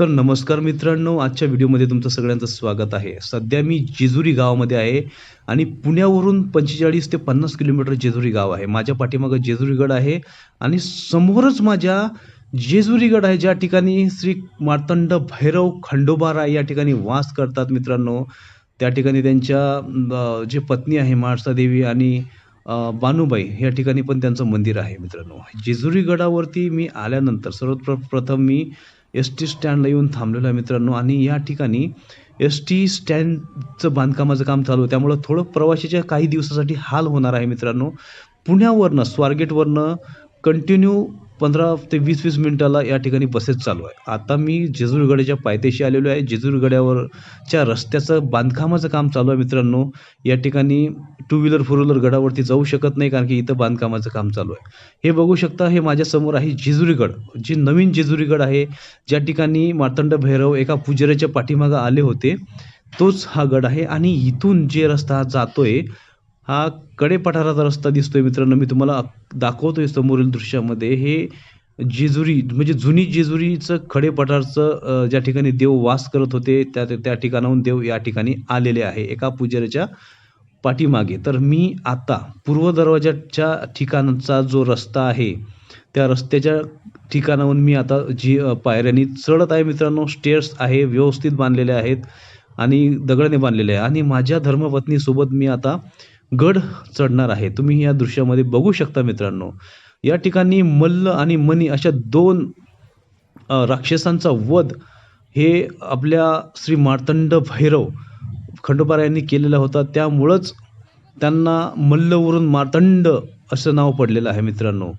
तर नमस्कार मित्रांनो आजच्या व्हिडिओमध्ये तुमचं सगळ्यांचं स्वागत आहे. सध्या मी जेजुरी गावामध्ये आहे आणि पुण्यावरून पंचेचाळीस ते पन्नास किलोमीटर जेजुरी गाव आहे. माझ्या पाठीमागं जेजुरीगड आहे आणि समोरच माझ्या जेजुरीगड आहे ज्या ठिकाणी श्री मार्तंड भैरव खंडोबाराय या ठिकाणी वास करतात मित्रांनो. त्या ठिकाणी त्यांच्या जे पत्नी आहे म्हाळसादेवी आणि बानूबाई बानुबाई या ठिकाणी पण त्यांचं मंदिर आहे मित्रांनो. जेजुरी गडावरती मी आल्यानंतर सर्वप्रथम मी एस टी स्टँडला येऊन थांबलेलो आहे मित्रांनो. आणि या ठिकाणी एस टी स्टँडचं बांधकामाचं काम चालू आहे. त्यामुळं थोडं प्रवाशाच्या काही दिवसासाठी हाल होणार आहे मित्रांनो. पुण्यावरनं स्वारगेटवरनं कंटिन्यू पंधरा ते वीस वीस मिनिटाला या ठिकाणी बसेस चालू आहे. आता मी जेजुरीगडाच्या पायथ्याशी आलेलो आहे. जेजुरीगडावरच्या रस्त्याचं बांधकामाचं काम चालू आहे मित्रांनो. या ठिकाणी टू व्हीलर फोर व्हीलर गडावरती जाऊ शकत नाही कारण की इथं बांधकामाचं काम चालू आहे. हे बघू शकता हे माझ्यासमोर आहे जेजुरीगड जे नवीन जेजुरीगड आहे ज्या ठिकाणी मार्तंड भैरव एका पुजाऱ्याच्या पाठीमागं आले होते तोच हा गड आहे. आणि इथून जे रस्ता जातोय हा कडे पठाराचा रस्ता दिसतोय मित्रांनो. मी तुम्हाला दाखवतोय समोरील दृश्यामध्ये. हे जेजुरी म्हणजे जुनी जेजुरीचं खडे पठारचं ज्या ठिकाणी देव वास करत होते त्या त्या ठिकाणाहून देव या ठिकाणी आलेले आहे एका पुजाऱ्याच्या पाठीमागे. तर मी आता पूर्व दरवाजाच्या ठिकाणचा जो रस्ता आहे त्या रस्त्याच्या ठिकाणाहून मी आता जी पायऱ्यांनी चढत आहे मित्रांनो स्टेअर्स आहे व्यवस्थित बांधलेले आहेत आणि दगडाने बांधलेले आहे. आणि माझ्या धर्मपत्नीसोबत मी आता गड चढणार आहे. तुम्ही या दृश्यामध्ये बघू शकता मित्रांनो. या ठिकाणी मल्ल आणि मनी अशा दोन राक्षसांचा वध हे आपल्या श्री मार्तंड भैरव खंडोबारा यांनी केलेला होता. त्यामुळंच त्यांना मल्लवरून मार्तंड असं नाव पडलेलं आहे मित्रांनो.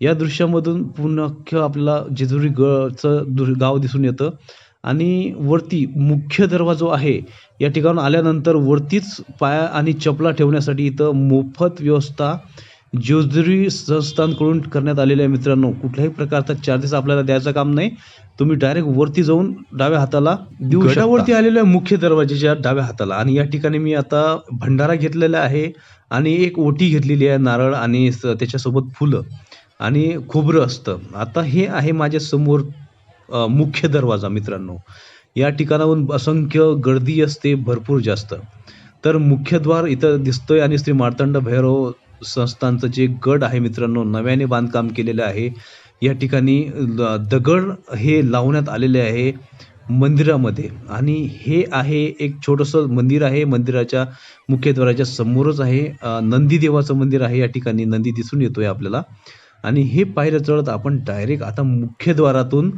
या दृश्यामधून पुन्हा आपला जेजुरी गडचं गाव दिसून येतं. आणि वरती मुख्य दरवाजा जो आहे. या ठिकाणून आल्यानंतर वरतीच पाया आणि चपला ठेवण्यासाठी इथं मोफत व्यवस्था जेजुरी संस्थांकडून करण्यात आलेल्या आहे मित्रांनो. कुठल्याही प्रकारचा चार्जेस आपल्याला द्यायचं काम नाही. तुम्ही डायरेक्ट वरती जाऊन डाव्या हाताला दिवशावरती आलेल्या आलेलो आहे मुख्य दरवाजाच्या डाव्या हाताला. आणि या ठिकाणी मी आता भंडारा घेतलेला आहे आणि एक ओटी घेतलेली आहे नारळ आणि स- त्याच्यासोबत फुलं आणि खोबरं असतं. आता हे आहे माझ्यासमोर मुख्य दरवाजा मित्रांनो. या ठिकाणाहून असंख्य गर्दी असते भरपूर जास्त. तर मुख्यद्वार इथं दिसतोय आणि श्री मार्तंड भैरव संस्थांचं जे गड आहे मित्रांनो नव्याने बांधकाम केलेलं आहे. या ठिकाणी दगड हे लावण्यात आलेले आहे मंदिरामध्ये. आणि हे आहे एक छोटंसं मंदिर आहे मंदिराच्या मुख्यद्वाराच्या समोरच आहे. नंदीदेवाचं मंदिर आहे या ठिकाणी नंदी दिसून येतोय आपल्याला. आणि हे पायऱ्या चढत आपण डायरेक्ट आता मुख्यद्वारातून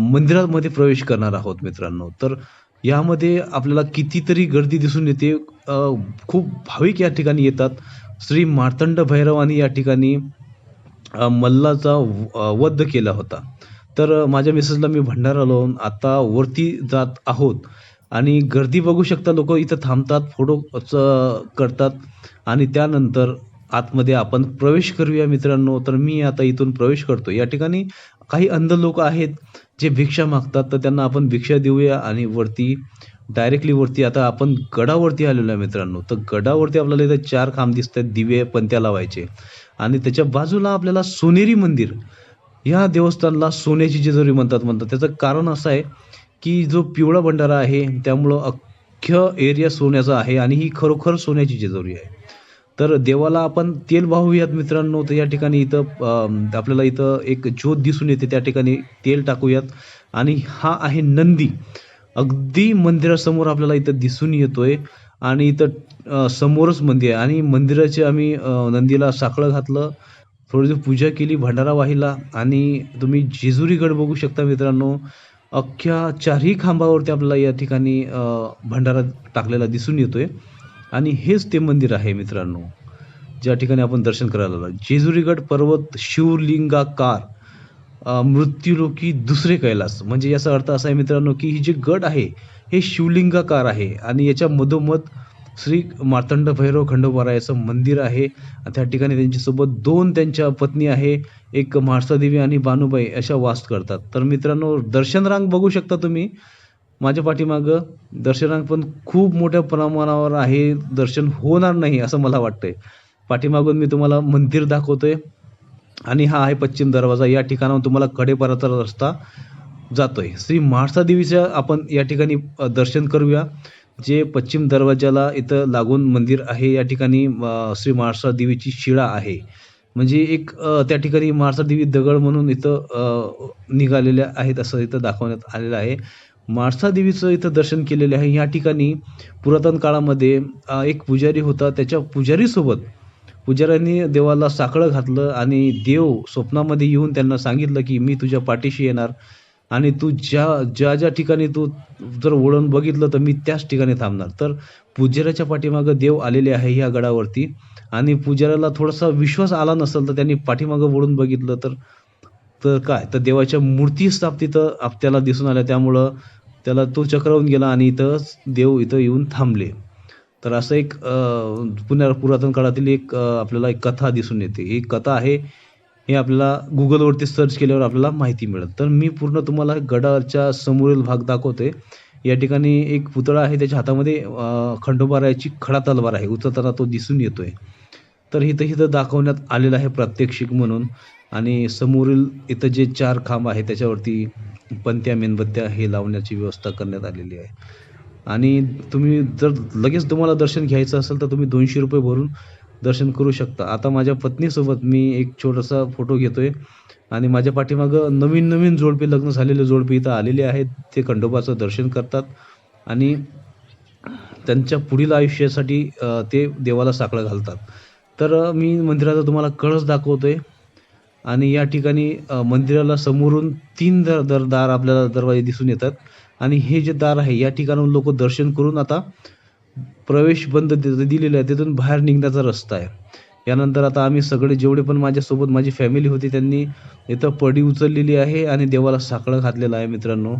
मंदिरामध्ये प्रवेश करणार आहोत मित्रांनो. तर यामध्ये आपल्याला कितीतरी गर्दी दिसून येते. खूप भाविक या ठिकाणी येतात. श्री मार्तंड भैरवानी या ठिकाणी मल्लाचा व- वध केला होता. तर माझ्या मिसेसला मी भंडारा लावून आता वरती जात आहोत. आणि गर्दी बघू शकता लोक इथं थांबतात फोटो करतात. आणि त्यानंतर आतमध्ये आपण प्रवेश करूया मित्रांनो. तर मी आता इथून प्रवेश करतो. या ठिकाणी काही अंध लोक आहेत जे भिक्षा मागतात तर त्यांना आपण भिक्षा देऊया आणि वरती डायरेक्टली वरती आता आपण गडावरती आलेलो आहे मित्रांनो. तर गडावरती आपल्याला इथे चार खांब दिसत आहेत दिवे पंत्या लावायचे. आणि त्याच्या बाजूला आपल्याला सोनेरी मंदिर. या देवस्थानला सोन्याची जेजुरी म्हणतात म्हणतात. त्याचं कारण असं आहे की जो पिवळा भंडारा आहे त्यामुळं अख्ख्य एरिया सोन्याचा आहे आणि ही खरोखर सोन्याची जेजुरी आहे. तर देवाला आपण तेल वाहूयात मित्रांनो. तर या ठिकाणी इथं आपल्याला इथं एक ज्योत दिसून येते. त्या ठिकाणी तेल टाकूयात. आणि हा आहे नंदी. अगदी मंदिरासमोर आपल्याला इथं दिसून येतोय. आणि इथं समोरच मंदिर आहे. आणि मंदिराचे आम्ही नंदीला साखळं घातलं. थोडी पूजा केली भंडारा वाहिला. आणि तुम्ही जेजुरीगड बघू शकता मित्रांनो. अख्ख्या चारही खांबावरती आपल्याला या ठिकाणी भंडारा टाकलेला दिसून येतोय. आणि हेच ते मंदिर आहे मित्रांनो ज्या ठिकाणी आपण दर्शन करायला आलो. जेजुरीगड पर्वत शिवलिंगाकार मृत्यूलोकी दुसरे कैलास. म्हणजे याचा अर्थ असा आहे मित्रांनो की ही जे गड आहे हे शिवलिंगाकार आहे. आणि याच्या मधोमध श्री मार्तंड भैरव खंडोबारा याचं मंदिर आहे. त्या ठिकाणी त्यांच्यासोबत दोन त्यांच्या पत्नी आहे एक म्हाळसादेवी आणि बानुबाई अशा वास करतात. तर मित्रांनो दर्शन रांग बघू शकता तुम्ही. माझ्या पाठीमागं दर्शनांक पण खूप मोठ्या प्रमाणावर आहे दर्शन होणार नाही असं मला वाटतंय. पाठीमागून मी तुम्हाला मंदिर दाखवतोय. आणि हा आहे पश्चिम दरवाजा. या ठिकाणाहून तुम्हाला कडेपाराचा रस्ता जातोय. श्री म्हाळसा आपण या ठिकाणी दर्शन करूया. जे पश्चिम दरवाजाला इथं लागून मंदिर आहे या ठिकाणी श्री म्हाळसा देवीची शिळा आहे. म्हणजे एक त्या ठिकाणी म्हाळसा देवी दगड म्हणून इथं निघालेल्या आहेत असं इथं दाखवण्यात आलेलं आहे. देवीचं इथं दर्शन केलेले आहे. या ठिकाणी पुरातन काळामध्ये एक पुजारी होता. त्याच्या पुजारीसोबत पुजाऱ्यांनी देवाला साखळं घातलं आणि देव स्वप्नामध्ये येऊन त्यांना सांगितलं की मी तुझ्या पाठीशी येणार आणि तू ज्या ज्या ज्या ठिकाणी तू जर वळून बघितलं तर मी त्याच ठिकाणी थांबणार. तर पुजाऱ्याच्या पाठीमागं देव आलेले आहे ह्या गडावरती आणि पुजाऱ्याला थोडासा विश्वास आला नसेल तर त्यांनी पाठीमागं वळून बघितलं तर तर काय? तर देवाच्या मूर्ती स्थापित आपल्याला दिसून आल्या. त्यामुळं त्याला तो चक्रावून गेला आणि इथं देव इथं येऊन थांबले. तर असं एक पुण्या पुरातन काळातील एक आपल्याला एक कथा दिसून येते. ही कथा आहे हे आपल्याला गुगलवरती सर्च केल्यावर आपल्याला माहिती मिळेल. तर मी पूर्ण तुम्हाला गडाच्या समोरील भाग दाखवते. या ठिकाणी एक पुतळा आहे त्याच्या हातामध्ये अं, खंडोबारायाची खडा तलवार आहे उचलताना तो दिसून येतोय. तर इथं इथं दाखवण्यात आलेलं आहे प्रात्यक्षिक म्हणून. आणि समोरील इथं जे चार खांब आहे त्याच्यावरती पंत्या मेणबत्त्या हे लावण्याची व्यवस्था करण्यात आलेली आहे. आणि तुम्ही जर लगेच तुम्हाला दर्शन घ्यायचं असेल तर तुम्ही दोनशे रुपये भरून दर्शन करू शकता. आता माझ्या पत्नीसोबत मी एक छोटासा फोटो घेतो आहे आणि माझ्या पाठीमागं नवीन नवीन जोडपे लग्न झालेले जोडपे इथं आलेले आहेत. ते खंडोबाचं दर्शन करतात आणि त्यांच्या पुढील आयुष्यासाठी ते देवाला साकडं घालतात. तर मी मंदिराचा तुम्हाला कळस दाखवतो आहे आणि या ठिकाणी मंदिराला समोरून तीन दर दर दार आपल्याला दरवाजे दिसून येतात. आणि हे जे दार आहे या ठिकाणाहून लोक दर्शन करून आता प्रवेश बंद दि- दिलेला आहे. तिथून बाहेर निघण्याचा रस्ता आहे. यानंतर आता आम्ही सगळे जेवढे पण माझ्यासोबत माझी फॅमिली होती त्यांनी इथं पडी उचललेली आहे आणि देवाला साकडं घातलेलं आहे मित्रांनो.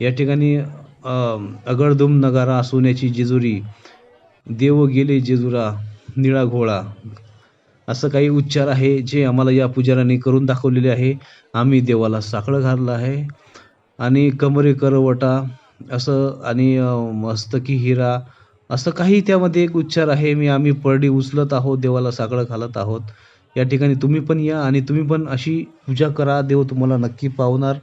या ठिकाणी अं, अगडदुम नगारा सोन्याची जेजुरी देव गेले जेजुरा निळा घोळा असं काही उच्चार आहे जे आम्हाला या पुजाऱ्यांनी करून दाखवलेले आहे. आम्ही देवाला साखळं घातलं आहे. आणि कमरे करवटा असं आणि मस्तकी हिरा असं काही त्यामध्ये एक उच्चार आहे. मी आम्ही परडी उचलत आहोत देवाला साखळं घालत आहोत. या ठिकाणी तुम्ही पण या आणि तुम्ही पण अशी पूजा करा. देव तुम्हाला नक्की पावणार.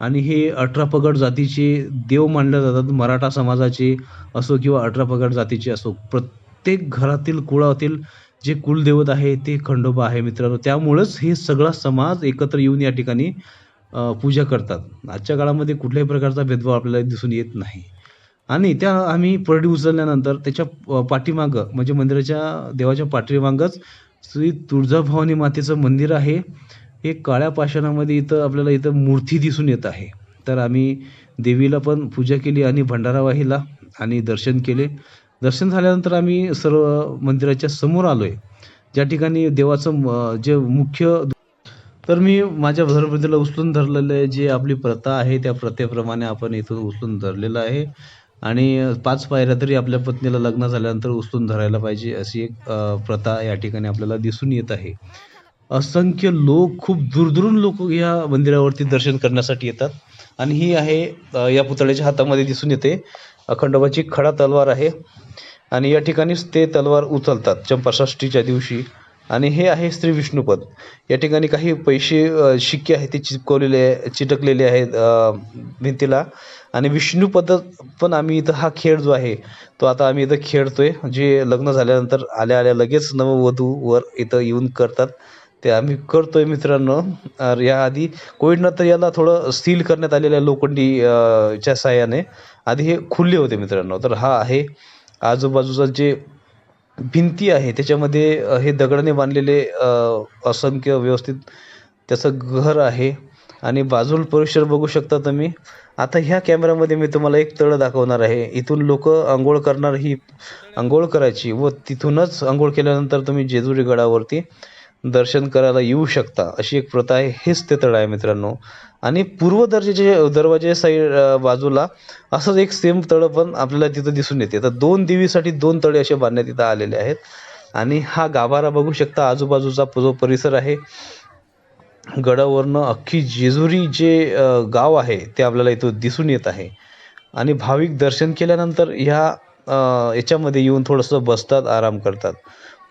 आणि हे अठरा पगड जातीचे देव मानले जातात. मराठा समाजाचे असो किंवा अठरा पगड जातीचे असो. प्रत प्रत्येक घरातील कुळातील जे कुलदैवत आहे ते खंडोबा आहे मित्रांनो. त्यामुळंच हे सगळा समाज एकत्र येऊन या ठिकाणी पूजा करतात. आजच्या काळामध्ये कुठल्याही प्रकारचा भेदभाव आपल्याला दिसून येत नाही. आणि त्या आम्ही परडी उचलल्यानंतर त्याच्या पाठीमागं म्हणजे मंदिराच्या देवाच्या पाठीमागंच श्री तुळजाभवानी मातेचं मंदिर आहे. हे काळ्या पाषाणामध्ये इथं आपल्याला इथं मूर्ती दिसून येत आहे. तर आम्ही देवीला पण पूजा केली आणि भंडारा वाहिला आणि दर्शन केले. दर्शन झाल्यानंतर आम्ही सर्व मंदिराच्या समोर आलोय. ज्या ठिकाणी देवाचं म- जे मुख्य तर मी माझ्या धर्मपत्नीला उचलून धरलेलं आहे जे आपली प्रथा आहे त्या प्रथेप्रमाणे आपण इथून उचलून धरलेलं आहे. आणि पाच पायऱ्या तरी आपल्या पत्नीला लग्न झाल्यानंतर उचलून धरायला पाहिजे अशी एक प्रथा या ठिकाणी आपल्याला दिसून येत आहे. असंख्य लोक खूप दूरदूरून लोक या मंदिरावरती दर्शन करण्यासाठी येतात. आणि ही आहे या पुतळ्याच्या हातामध्ये दिसून येते. अखंडोबाची खडा तलवार आहे. आणि या ठिकाणीच ते तलवार उचलतात चंपाषष्ठीच्या दिवशी. आणि हे आहे श्री विष्णुपद. या ठिकाणी काही पैसे शिक्के आहेत ते चिपकवलेले चिटकलेले आहेत भिंतीला. आणि विष्णुपद पण आम्ही इथं हा खेळ जो आहे तो आता आम्ही इथं खेळतोय. जे लग्न झाल्यानंतर आल्या आल्या लगेच नववधू वर इथं येऊन करतात. ते आम्ही करतो आहे मित्रांनो. अर याआधी कोविडनंतर याला थोडं सील करण्यात आलेलं आहे लोखंडी च्या साह्याने. आधी हे खुले होते मित्रांनो. तर हा आहे आजूबाजूचा जे भिंती आहे त्याच्यामध्ये हे दगडाने बांधलेले असंख्य व्यवस्थित त्याचं घर आहे. आणि बाजूल परिसर बघू शकता तुम्ही. आता ह्या कॅमेऱ्यामध्ये मी तुम्हाला एक तळ दाखवणार आहे. इथून लोक आंघोळ करणार ही आंघोळ करायची व तिथूनच आंघोळ केल्यानंतर तुम्ही जेजुरी गडावरती दर्शन करायला येऊ शकता अशी एक प्रथा आहे. हेच ते तळ आहे मित्रांनो. आणि पूर्व दर्जेचे दरवाजे साईड बाजूला असंच एक सेम तळं पण आपल्याला तिथं दिसून येते. तर दोन देवीसाठी दोन तळे असे बांधण्यात तिथं आलेले आहेत. आणि हा गाभारा बघू शकता आजूबाजूचा जो परिसर आहे गडावरनं अख्खी जेजुरी जे गाव आहे ते आपल्याला इथं दिसून येत आहे. आणि भाविक दर्शन केल्यानंतर ह्या याच्यामध्ये येऊन थोडंसं बसतात आराम करतात.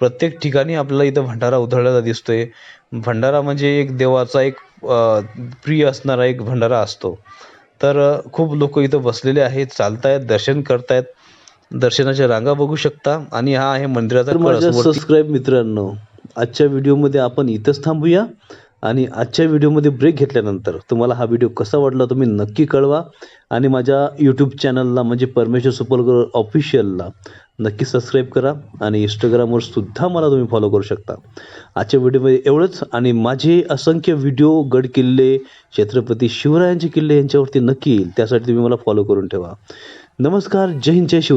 प्रत्येक ठिकाणी आपल्याला इथं भंडारा उधळलेला दिसतोय. भंडारा म्हणजे एक देवाचा एक प्रिय असणारा एक भंडारा असतो. तर खूप लोक इथं बसलेले आहेत चालतायत दर्शन करतायत. दर्शनाच्या रांगा बघू शकता आणि हा आहे मंदिराचा. माझ्या सबस्क्राईब मित्रांनो आजच्या व्हिडिओमध्ये आपण इथंच थांबूया आणि आजच्या व्हिडिओमध्ये ब्रेक घेतल्यानंतर तुम्हाला हा व्हिडिओ कसा वाटला तुम्ही नक्की कळवा. आणि माझ्या यूट्यूब चॅनलला म्हणजे परमेश्वर सुपलकर ऑफिशियलला नक्की सबस्क्राईब करा आणि इंस्टाग्रामवर सुद्धा मला तुम्ही फॉलो करू शकता. आजच्या व्हिडिओमध्ये एवढंच आणि माझे असंख्य व्हिडिओ गड किल्ले छत्रपती शिवरायांचे किल्ले यांच्यावरती नक्की येईल. त्यासाठी तुम्ही मला फॉलो करून ठेवा. नमस्कार. जय हिंद जय शिवराय.